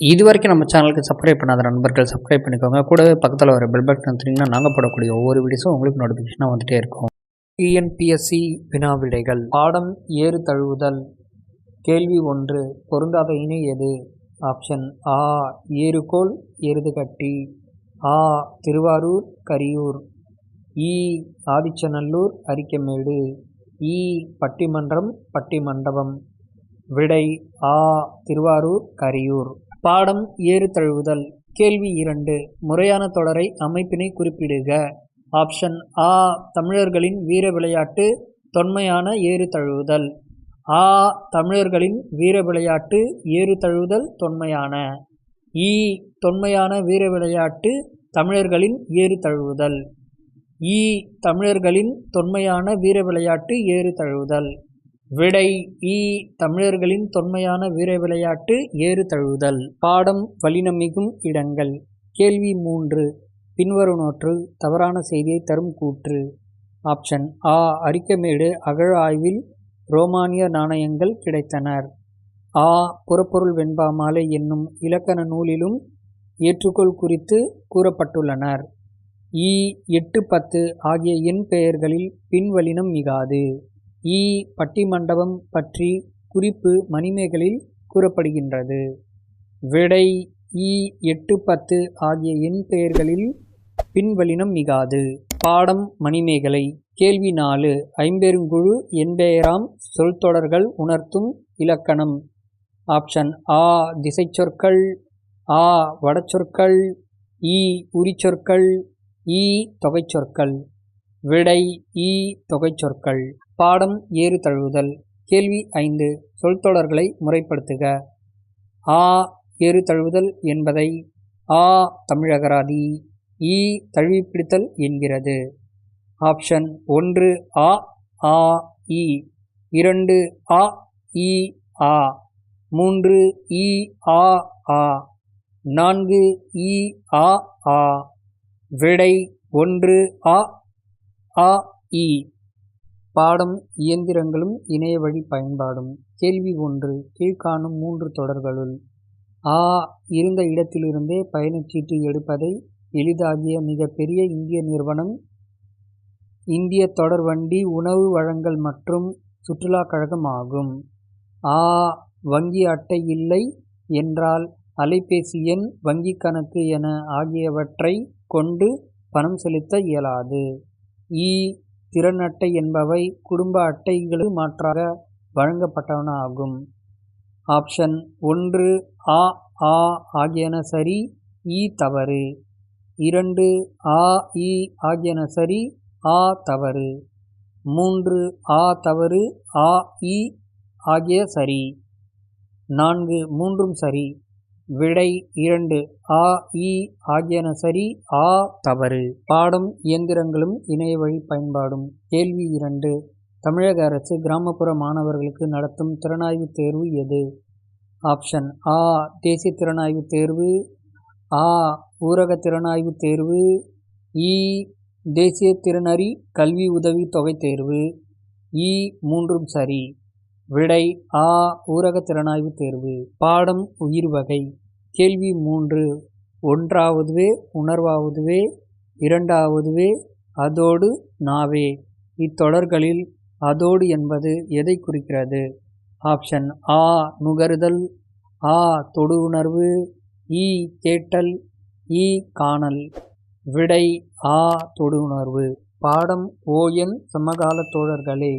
இது வரைக்கும் நம்ம சேனலுக்கு சப்ஸ்கிரைப் பண்ணாத நண்பர்கள் சப்ஸ்கிரைப் பண்ணிக்கோங்க. கூடவே பக்கத்தில் வர பெல் பட்டன் வந்தீங்கன்னா நாங்கள் போடக்கூடிய ஒவ்வொரு வீடியோஸும் உங்களுக்கு நோட்டிஃபிகேஷனாக வந்துகிட்டே இருக்கும். டிஎன்பிஎஸ்சி வினா விடைகள் பாடம் ஏறு தழுவுதல். கேள்வி ஒன்று. பொருந்தாத இணை எது? ஆப்ஷன் ஆ ஏறுகோல் எருதுகட்டி ஆ திருவாரூர் கரியூர். இ ஆதிச்சநல்லூர் அரிக்கமேடு. இ பட்டிமன்றம் பட்டிமண்டபம். விடை ஆ திருவாரூர் கரியூர். பாடம் ஏறு தழுவுதல். கேள்வி இரண்டு. முறையான தொடரை அமைப்பினை குறிப்பிடுக. ஆப்ஷன் ஆ. தமிழர்களின் வீர விளையாட்டு தொன்மையான ஏறு தழுவுதல். ஆ. தமிழர்களின் வீர விளையாட்டு ஏறு தழுவுதல் தொன்மையான. இ. தொன்மையான வீர விளையாட்டு தமிழர்களின் ஏறு தழுவுதல். இ. தமிழர்களின் தொன்மையான வீர விளையாட்டு ஏறு தழுவுதல். விடை இ தமிழர்களின் தொன்மையான வீர விளையாட்டு ஏறு தழுவுதல். பாடம் வலினமிகும் இடங்கள். கேள்வி மூன்று பின்வருநோற்று தவறான செய்தியை தரும் கூற்று. ஆப்ஷன் ஆ அரிக்கமேடு அகழ் ஆய்வில் ரோமானிய நாணயங்கள் கிடைத்தனர். ஆ புறப்பொருள் வெண்பா மாலை என்னும் இலக்கண நூலிலும் ஏற்றுக்கோள் குறித்து கூறப்பட்டுள்ளனர். இ எட்டு பத்து ஆகிய எண் பெயர்களில் பின்வலினம் மிகாது. இ பட்டிமண்டபம் பற்றி குறிப்பு மணிமேகலில் கூறப்படுகின்றது. விடை இ எட்டு பத்து ஆகிய எண் பெயர்களில் பின்வலினம் மிகாது. பாடம் மணிமேகலை. கேள்வி நாலு. ஐம்பெருங்குழு என்பெயராம் சொல்தொடர்கள் உணர்த்தும் இலக்கணம். ஆப்ஷன் ஆ. திசைச்சொற்கள். ஆ. வடச்சொற்கள். இ உரிச்சொற்கள். இ தொகைச்சொற்கள். விடை இ தொகைச்சொற்கள். பாடம் ஏறு தழுவுதல். கேள்வி ஐந்து. சொல்தொடர்களை முறைப்படுத்துக. ஆ ஏறு தழுவுதல் என்பதை ஆ தமிழகராதி இ தழுவிப்பிடித்தல் என்கிறது. ஆப்ஷன் ஒன்று ஆ ஆ இ. இரண்டு ஆ இ ஆ. மூன்று இ ஆ ஆ. நான்கு இ ஆ ஆ. விடை ஒன்று ஆ ஆ இ. பாடம் இயந்திரங்களும் இணைய வழி பயன்பாடும். கேள்வி ஒன்று கீழ்காணும் மூன்று தொடர்களுள். ஆ இருந்த இடத்திலிருந்தே பயணச்சீட்டு எடுப்பதை எளிதாகிய மிகப்பெரிய இந்திய நிறுவனம் இந்திய தொடர்வண்டி உணவு வழங்கல் மற்றும் சுற்றுலா கழகம் ஆகும். ஆ வங்கி அட்டை இல்லை என்றால் அலைபேசி எண் வங்கிக் கணக்கு என ஆகியவற்றை கொண்டு பணம் செலுத்த இயலாது. இ திறன் அட்டை என்பவை குடும்ப அட்டைகளுக்கு மாற்றாக வழங்கப்பட்டன ஆகும் ஆப்ஷன் ஒன்று ஆ ஆ ஆகியன சரி இ தவறு. இரண்டு ஆ இ ஆகியன சரி ஆ தவறு. மூன்று ஆ தவறு ஆ இ ஆகிய சரி. நான்கு மூன்றும் சரி. விடை இரண்டு. ஆ இ ஆகியன சரி ஆ தவறு. பாடம் இயந்திரங்களும் இணைய வழி பயன்பாடும். கேள்வி இரண்டு. தமிழக அரசு கிராமப்புற மாணவர்களுக்கு நடத்தும் திறனாய்வு தேர்வு எது? ஆப்ஷன் ஆ தேசிய திறனாய்வு தேர்வு. ஆ ஊரக திறனாய்வு தேர்வு. இ தேசிய திறனறி கல்வி உதவி தொகை தேர்வு. இ மூன்றும் சரி. விடை ஆ ஊரக திறனாய்வு தேர்வு பாடம் உயிர் வகை. கேள்வி மூன்று ஒன்றாவதுவே உணர்வாவதுவே இரண்டாவதுவே அதோடு நாவே. இத்தொடர்களில் அதோடு என்பது எதை குறிக்கிறது? ஆப்ஷன் ஆ நுகருதல் ஆ தொடு உணர்வு இ கேட்டல் இ காணல். விடை ஆ தொடு உணர்வு பாடம் ஓஎன் சமகால தோழர்களே.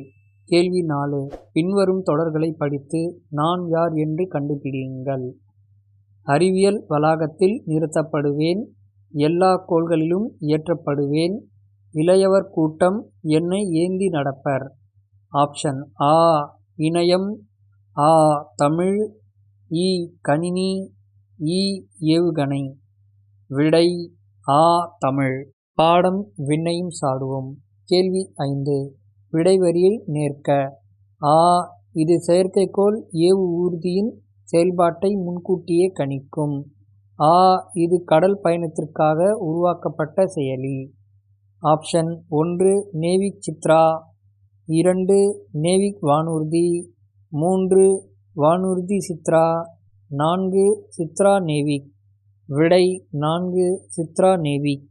கேள்வி நாலு. பின்வரும் தொடர்களை படித்து நான் யார் என்று கண்டுபிடியுங்கள். அறிவியல் வளாகத்தில் நிறுத்தப்படுவேன். எல்லா கோள்களிலும் இயற்றப்படுவேன். இளையவர் கூட்டம் என்னை ஏந்தி நடப்பர். ஆப்ஷன் ஆ. இணையம் ஆ. தமிழ். இ. கணினி. இ. ஏவுகணை. விடை ஆ. தமிழ். பாடம் விண்ணையும் சாடுவோம் கேள்வி ஐந்து. விடைவரியை நேர்க்க. ஆ இது செயற்கைக்கோள் ஏவு ஊர்தியின் செயல்பாட்டை முன்கூட்டியே கணிக்கும். ஆ இது கடல் பயணத்திற்காக உருவாக்கப்பட்ட செயலி. ஆப்ஷன் ஒன்று நேவிக் சித்ரா. இரண்டு நேவிக் வானூர்தி. மூன்று வானூர்தி சித்ரா. நான்கு சித்ரா நேவிக். விடை நான்கு சித்ரா நேவிக்.